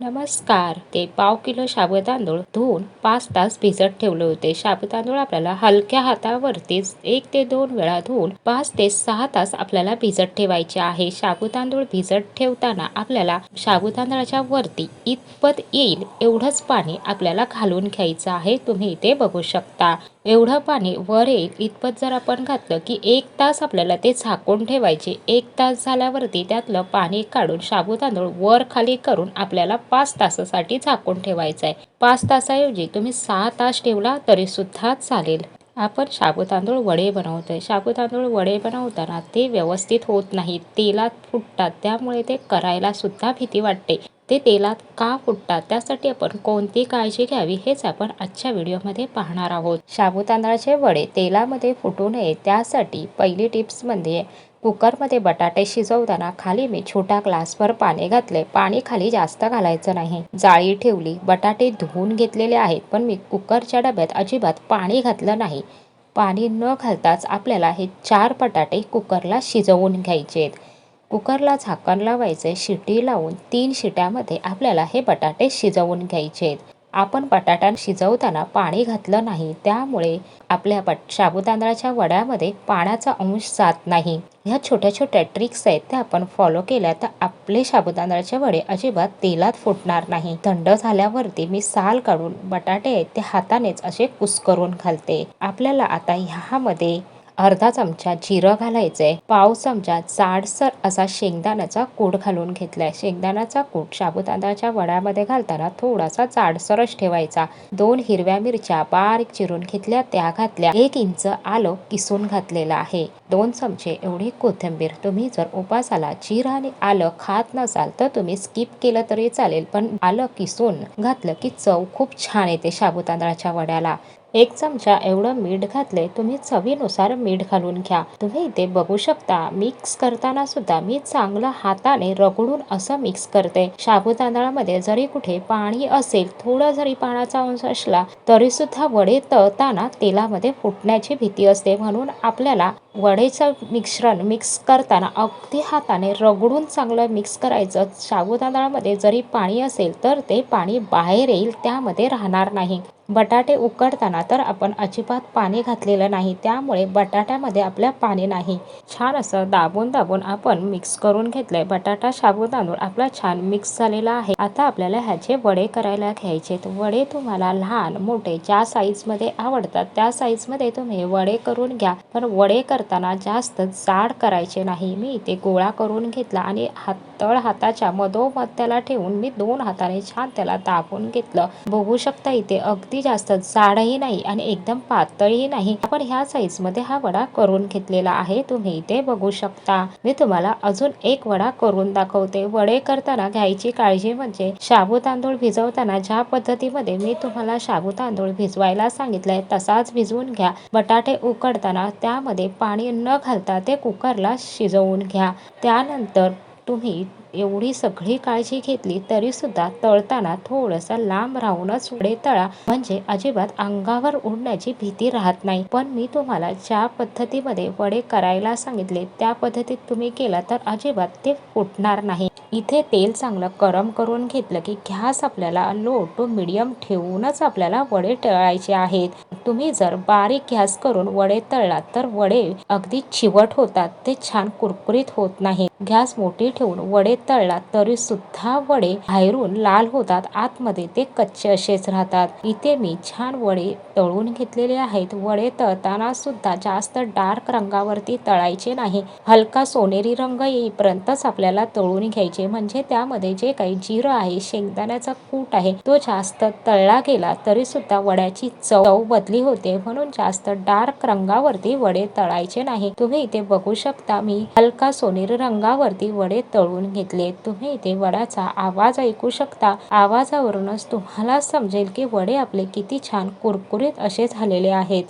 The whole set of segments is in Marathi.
नमस्कार. ते पाव किलो साबू तांदूळ धुवून पाच तास भिजत ठेवले होते. साबू तांदूळ आपल्याला हलक्या हातावरतीच एक ते दोन वेळा धुवून पाच ते सहा तास आपल्याला भिजत ठेवायचे आहे. शाबू तांदूळ भिजत ठेवताना आपल्याला शाबू तांदळाच्या वरती इतपत येईल एवढंच पाणी आपल्याला घालून घ्यायचं आहे. तुम्ही इथे बघू शकता. एवढं पाणी वर येईल इतपत जर आपण घातलं की एक तास आपल्याला ते झाकून ठेवायचे. एक तास झाल्यावरती त्यातलं पाणी काढून शाबू तांदूळ वर खाली करून आपल्याला पाच तासासाठी झाकून ठेवायचं आहे पाच तासाऐवजी तुम्ही सहा तास ठेवला तरी सुद्धा चालेल. आपण साबू तांदूळ वडे बनवतोय. साबू तांदूळ वडे बनवताना ते व्यवस्थित होत नाहीत. तेलात फुटतात. त्यामुळे ते करायला सुद्धा भीती वाटते. ते तेलात का फुटतात? त्यासाठी आपण कोणती काळजी घ्यावी हेच आपण आजच्या व्हिडिओमध्ये पाहणार आहोत. साबू तांदळाचे वडे तेलामध्ये फुटू नये. त्यासाठी पहिली टिप्स म्हणजे कुकरमध्ये बटाटे शिजवताना खाली मी छोटा ग्लासभर पाणी घातले. पाणी खाली जास्त घालायचं नाही. जाळी ठेवली. बटाटे धुवून घेतलेले आहेत पण मी कुकरच्या डब्यात अजिबात पाणी घातलं नाही. पाणी न घालताच आपल्याला हे चार बटाटे कुकरला शिजवून घ्यायचे आहेत कुकरला झाकण लावायचे शिटी लावून तीन शिट्यामध्ये आपल्याला हे बटाटे शिजवून घ्यायचे आहेत आपण बटाटा शिजवताना पाणी घातलं नाही. त्यामुळे आपल्या बट साबुतांदळाच्या वड्यामध्ये पाण्याचा अंश जात नाही. ह्या छोट्या छोट्या ट्रिक्स आहेत त्या आपण फॉलो केल्या तर आपले साबुदाण्याचे वडे अजिबात तेलात फुटणार नाही. थंड झाल्यावरती मी साल काढून बटाटे आहेत ते हातानेच असे कुस्करून घालते. आपल्याला आता ह्यामध्ये अर्धा चमचा जिरं घालायचंय पाव चमचा जाडसर असा शेंगदाण्याचा कूट घालून घेतलाय. शेंगदाण्याचा कूट साबुदाण्याच्या वड्यामध्ये घालताना थोडासा जाडसरच ठेवायचा. दोन हिरव्या मिरच्या बारीक चिरून घेतल्या त्या घातल्या. एक इंच आलं किसून घातलेलं आहे. दोन चमचे एवढी कोथिंबीर. तुम्ही जर उपासाला जिरं आणि आलं खात नसाल तर तुम्ही स्किप केलं तरी चालेल पण आलं किसून घातलं की चव खूप छान येते साबुदाण्याच्या वड्याला. एक चमचा एवढं मीठ घातले तुम्ही चवीनुसार मीठ घालून घ्या. तुम्ही इथे बघू शकता मिक्स करताना सुद्धा मी चांगलं हाताने रगडून असं मिक्स करते. शाबू तांदळामध्ये जरी कुठे पाणी असेल थोडं जरी पाण्याचा अंश असला तरी सुद्धा वडे तळताना तेलामध्ये फुटण्याची भीती असते. म्हणून आपल्याला वडेचं मिश्रण मिक्स करताना अगदी हाताने रगडून चांगलं मिक्स करायचं. शाबू तांदळामध्ये जरी पाणी असेल तर ते पाणी बाहेर येईल त्यामध्ये राहणार नाही. बटाटे उकडताना तर आपण अजिबात पाणी घातलेलं नाही. त्यामुळे बटाट्यामध्ये आपल्या पाणी नाही. छान असं दाबून दाबून आपण मिक्स करून घेतलंय. बटाटा शाबू तांदूळ आपला छान मिक्स झालेला आहे. आता आपल्याला ह्याचे वडे करायला घ्यायचे वडे तुम्हाला लहान मोठे ज्या साईजमध्ये आवडतात त्या साईजमध्ये तुम्ही वडे करून घ्या. पण वडे करताना जास्त जाड करायचे नाही. मी इथे गोळा करून घेतला आणि हात तळ हाताच्या मधोमध त्याला ठेवून मी दोन हाताने छान त्याला दाबून घेतलं. बघू शकता इथे अगदी जास्त जाडही नाही आणि एकदम पातळही नाही. आपण ह्या साईजमध्ये हा वडा करून घेतलेला आहे. तुम्ही इथे बघू शकता. मी तुम्हाला अजून एक वडा करून दाखवते. वडे करताना घ्यायची काळजी म्हणजे शाबू तांदूळ भिजवताना ज्या पद्धतीमध्ये मी तुम्हाला शाबू तांदूळ भिजवायला सांगितलंय तसाच भिजवून घ्या. बटाटे उकडताना त्यामध्ये पाणी न घालता ते कुकरला शिजवून घ्या. त्यानंतर तुम्ही एवढी सगळी काळजी घेतली तरीसुद्धा तळताना थोडंसं लांब राहूनच वडे तळा म्हणजे अजिबात अंगावर उडण्याची भीती राहत नाही. पण मी तुम्हाला ज्या पद्धतीमध्ये वडे करायला सांगितले त्या पद्धतीत तुम्ही केला तर अजिबात ते फुटणार नाही. इथे तेल चांगलं गरम करून घेतलं की घ्यास आपल्याला लो टू मिडियम ठेवूनच आपल्याला वडे तळायचे आहेत. तुम्ही जर बारीक गॅस करून वडे तळलात तर वडे अगदी चिवट होतात. ते छान कुरकुरीत होत नाही. गॅस मोठी ठेवून वडे तळलात तरी सुद्धा वडे बाहेरून लाल होतात. आतमध्ये ते कच्चे असेच राहतात. इथे मी छान वडे तळून घेतलेले आहेत. वडे तळताना सुद्धा जास्त डार्क रंगावरती तळायचे नाही. हलका सोनेरी रंग येईपर्यंतच आपल्याला तळून घ्यायचे म्हणजे त्यामध्ये जे काही जिरं आहे शेंगदाण्याचा कूट आहे तो जास्त तळला गेला तरी सुद्धा वड्याची चव बदली होते. म्हणून जास्त डार्क रंगावरती वडे तळायचे नाही. तुम्ही इथे बघू शकता मी हलका सोनेरी रंगावरती वडे तळून घेतले. तुम्ही इथे वडाचा आवाज ऐकू शकता. आवाजावरूनच तुम्हाला समजेल की वडे आपले किती छान कुरकुरीत असे झालेले आहेत.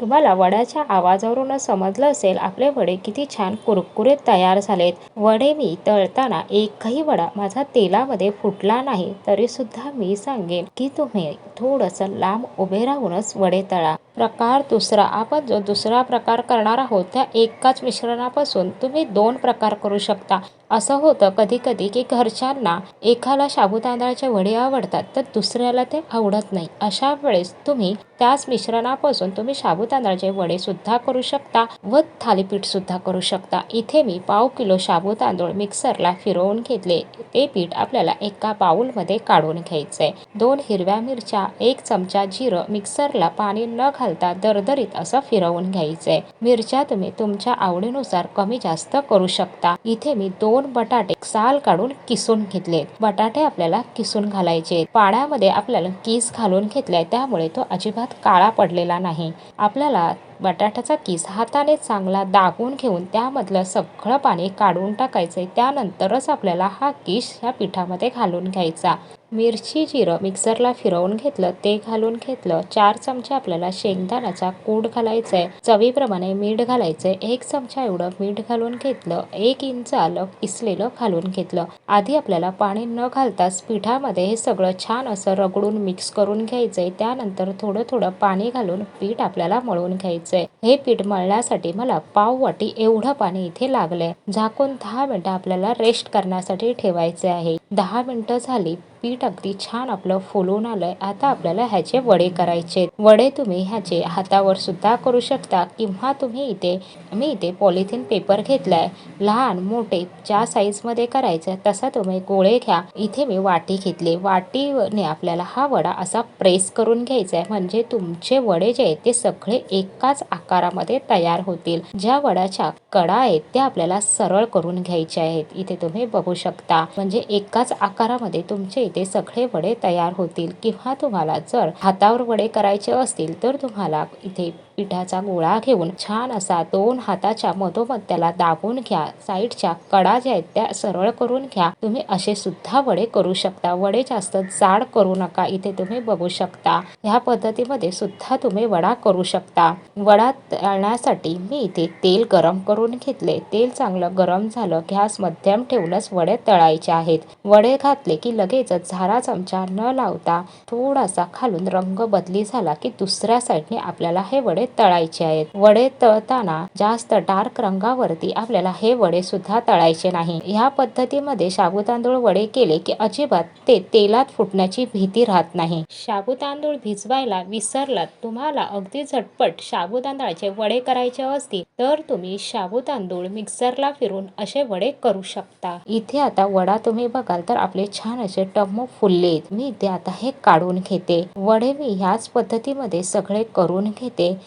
तुम्हाला वड्याच्या आवाजावरूनच समजलं असेल आपले वडे किती छान कुरकुरीत तयार झालेत. वडे मी तळताना एकही वडा माझा तेलामध्ये फुटला नाही तरी सुद्धा मी सांगेन की तुम्ही थोडंसं लांब उभे राहूनच वडे तळा. प्रकार दुसरा आपण जो दुसरा प्रकार करणार आहोत त्या एकाच मिश्रणापासून तुम्ही दोन प्रकार करू शकता. असं होतं कधी कधी की घरच्यांना एकाला तांदळाचे वडे आवडतात तर दुसऱ्याला ते आवडत नाही. अशा वेळेस तुम्ही त्याच मिश्रणापासून तुम्ही साबुदाण्याचे वडे सुद्धा करू शकता व थालीपीठ सुद्धा करू शकता. इथे मी पाव किलो शाबू तांदूळ मिक्सरला फिरवून घेतले. ते पीठ आपल्याला एका बाऊलमध्ये काढून घ्यायचंय. दोन हिरव्या मिरच्या एक चमचा जिरं मिक्सरला पाणी न घालता दरदरीत असं फिरवून घ्यायचंय. मिरच्या तुम्ही तुमच्या आवडीनुसार कमी जास्त करू शकता. इथे मी दोन बटाटे साल काढून किसून घेतले. बटाटे आपल्याला किसून घालायचे. पाण्यामध्ये आपल्याला किस घालून घेतलाय त्यामुळे तो अजिबात काळा पडलेला नाही. आपल्याला बटाट्याचा किस हाताने चांगला दाबून घेऊन त्यामधलं सगळं पाणी काढून टाकायचं त्यानंतरच आपल्याला हा किस ह्या पिठामध्ये घालून घ्यायचा. मिरची जिरं मिक्सरला फिरवून घेतलं ते घालून घेतलं. चार चमचे आपल्याला शेंगदाण्याचा कूड घालायचंय. चवीप्रमाणे मीठ घालायचंय. एक चमचा एवढं मीठ घालून घेतलं. एक इंच आलं किसलेलं घालून घेतलं. आधी आपल्याला पाणी न घालताच पिठामध्ये हे सगळं छान असं रगडून मिक्स करून घ्यायचंय. त्यानंतर थोडं थोडं पाणी घालून पीठ आपल्याला मळून घ्यायचंय. हे पीठ मळण्यासाठी मला पाव वाटी एवढं पाणी इथे लागलंय. झाकून दहा मिनिटं आपल्याला रेस्ट करण्यासाठी ठेवायचे आहे. दहा मिनिटं झाली. पीठ अगदी छान आपलं फुलून आलंय. आता आपल्याला ह्याचे वडे करायचे वडे तुम्ही ह्याचे हातावर सुद्धा करू शकता किंवा तुम्ही इथे मी इथे पॉलिथिन पेपर घेतलाय. लहान मोठे ज्या साईजमध्ये करायचं तसा तुम्ही गोळे घ्या. इथे मी वाटी घेतली. वाटीने आपल्याला हा वडा असा प्रेस करून घ्यायचा आहे. म्हणजे तुमचे वडे जे आहेत ते सगळे एकाच आकारामध्ये तयार होतील. ज्या वडाच्या कडा आहेत त्या आपल्याला सरळ करून घ्यायच्या आहेत. इथे तुम्ही बघू शकता. म्हणजे एकाच आकारामध्ये तुमचे ते सगळे वडे तयार होतील. किंवा तुम्हाला जर हातावर वडे करायचे असतील तर तुम्हाला इथे पिठाचा गोळा घेऊन छान असा दोन हाताच्या मधोमध त्याला दाबून घ्या. साईडच्या कडा ज्या आहेत त्या सरळ करून घ्या. तुम्ही असे सुद्धा वडे करू शकता. वडे जास्त जाड करू नका. इथे तुम्ही बघू शकता. ह्या पद्धतीमध्ये सुद्धा तुम्ही वडा करू शकता. वडा तळण्यासाठी मी इथे तेल गरम करून घेतले. तेल चांगलं गरम झालं. गॅस मध्यम ठेवूनच वडे तळायचे आहेत. वडे घातले की लगेचच झारा चमचा न लावता थोडासा खालून रंग बदली झाला की दुसऱ्या साईडने आपल्याला हे वडे तळायचे आहेत. वडे तळताना जास्त डार्क रंगावरती आपल्याला हे वडे सुद्धा तळायचे नाही. ह्या पद्धतीमध्ये शाबू तांदूळ वडे केले की अजिबात ते तेलात फुटण्याची भीती राहत नाही. शाबू तांदूळ भिजवायला विसरलात तुम्हाला अगदी झटपट शाबू तांदळाचे वडे करायचे असतील तर तुम्ही शाबू तांदूळ मिक्सरला फिरून असे वडे करू शकता. इथे आता वडा तुम्ही बघाल तर आपले छान असे टम्म फुलले मी ते आता हे काढून घेते. वडे मी ह्याच पद्धतीमध्ये सगळे करून घेते.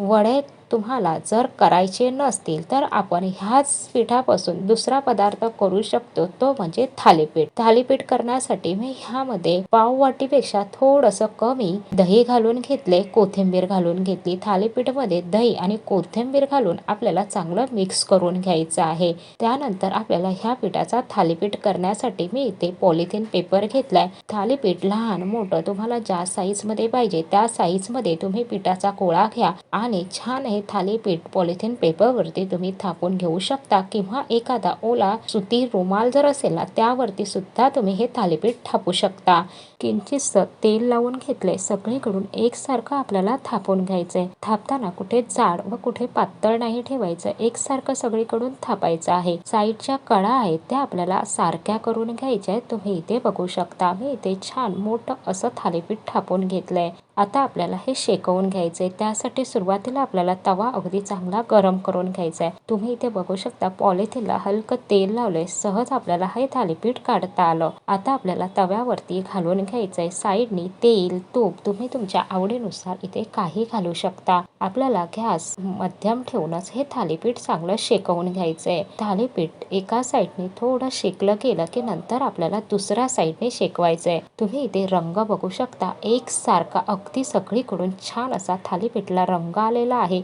वडे तुम्हाला जर करायचे नसतील तर आपण ह्याच पिठापासून दुसरा पदार्थ करू शकतो. तो म्हणजे थालीपीठ. थालीपीठ करण्यासाठी मी ह्यामध्ये पाव वाटीपेक्षा थोडंसं कमी दही घालून घेतले कोथिंबीर घालून घेतली. थालीपीठमध्ये दही आणि कोथिंबीर घालून आपल्याला चांगलं मिक्स करून घ्यायचं आहे. त्यानंतर आपल्याला ह्या पिठाचा थालीपीठ करण्यासाठी मी इथे पॉलिथिन पेपर घेतलाय. थालीपीठ लहान मोठं तुम्हाला ज्या साईजमध्ये पाहिजे त्या साईजमध्ये तुम्ही पिठाचा गोळा घ्या आणि छान हे थालीपीठ पॉलिथिन पेपरवरती तुम्ही थापून घेऊ शकता किंवा एखादा ओला सुती रुमाल जर असेल ना त्यावरती सुद्धा तुम्ही हे थालीपीठ थापू शकता. किंचितसं तेल लावून घेतले सगळीकडून एकसारखं आपल्याला थापून घ्यायचंय. थापताना कुठे जाड व कुठे पातळ नाही ठेवायचं एकसारखं सगळीकडून थापायचं आहे. साईडच्या कडा आहेत त्या आपल्याला सारख्या करून घ्यायच्या आहेत तुम्ही इथे बघू शकता. मी इथे छान मोठं असं थालीपीठ थापून घेतलंय. आता आपल्याला हे शेकवून घ्यायचंय. त्यासाठी सुरुवातीला आपल्याला तवा अगदी चांगला गरम करून घ्यायचा आहे तुम्ही इथे बघू शकता पॉलिथिनला हलकं तेल लावलंय. सहज आपल्याला हे थालीपीठ काढता आलं. आता आपल्याला तव्यावरती घालून घ्यायचंय साईडनी तेल तूप. तुम्ही तुमच्या आवडीनुसार इथे काही घालू शकता. आपल्याला गॅस मध्यम ठेवूनच हे थालीपीठ चांगलं शेकवून घ्यायचंय. थालीपीठ एका साईडने थोडं शेकलं गेलं की नंतर आपल्याला दुसऱ्या साईडने शेकवायचंय. तुम्ही इथे रंग बघू शकता एक सारखा अगदी सगळीकडून छान असा थालीपीठला रंग आलेला आहे.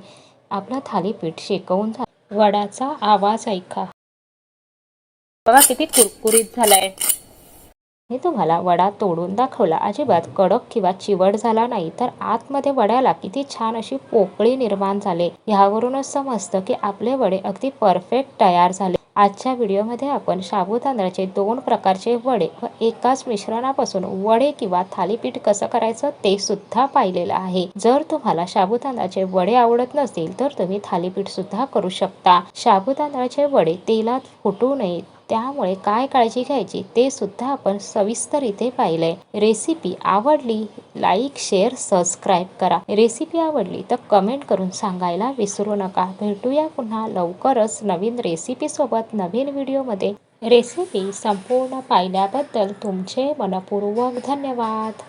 आपलं थालीपीठ शेकवून झालं. वडाचा आवाज ऐका. बघा किती कुरकुरीत झालाय. मी तुम्हाला वडा तोडून दाखवला. अजिबात कडक किंवा चिवट झाला नाही तर आतमध्ये वड्याला किती छान अशी पोकळी निर्माण झाले. ह्यावरूनच समजतं की आपले वडे अगदी परफेक्ट तयार झाले. आजच्या व्हिडिओमध्ये आपण साबुदाण्याचे दोन प्रकारचे वडे व एकाच मिश्रणापासून वडे किंवा थालीपीठ कसं करायचं ते सुद्धा पाहिलेलं आहे. जर तुम्हाला साबुदाण्याचे वडे आवडत नसतील तर तुम्ही थालीपीठ सुद्धा करू शकता. साबुदाण्याचे वडे तेलात फुटू नये त्यामुळे काय काळजी घ्यायची ते सुद्धा आपण सविस्तर इथे पाहिलंय. रेसिपी आवडली लाईक शेअर सबस्क्राईब करा. रेसिपी आवडली तर कमेंट करून सांगायला विसरू नका. भेटूया पुन्हा लवकरच नवीन रेसिपी सोबत नवीन व्हिडिओमध्ये रेसिपी संपूर्ण पाहिल्याबद्दल तुमचे मनपूर्वक धन्यवाद.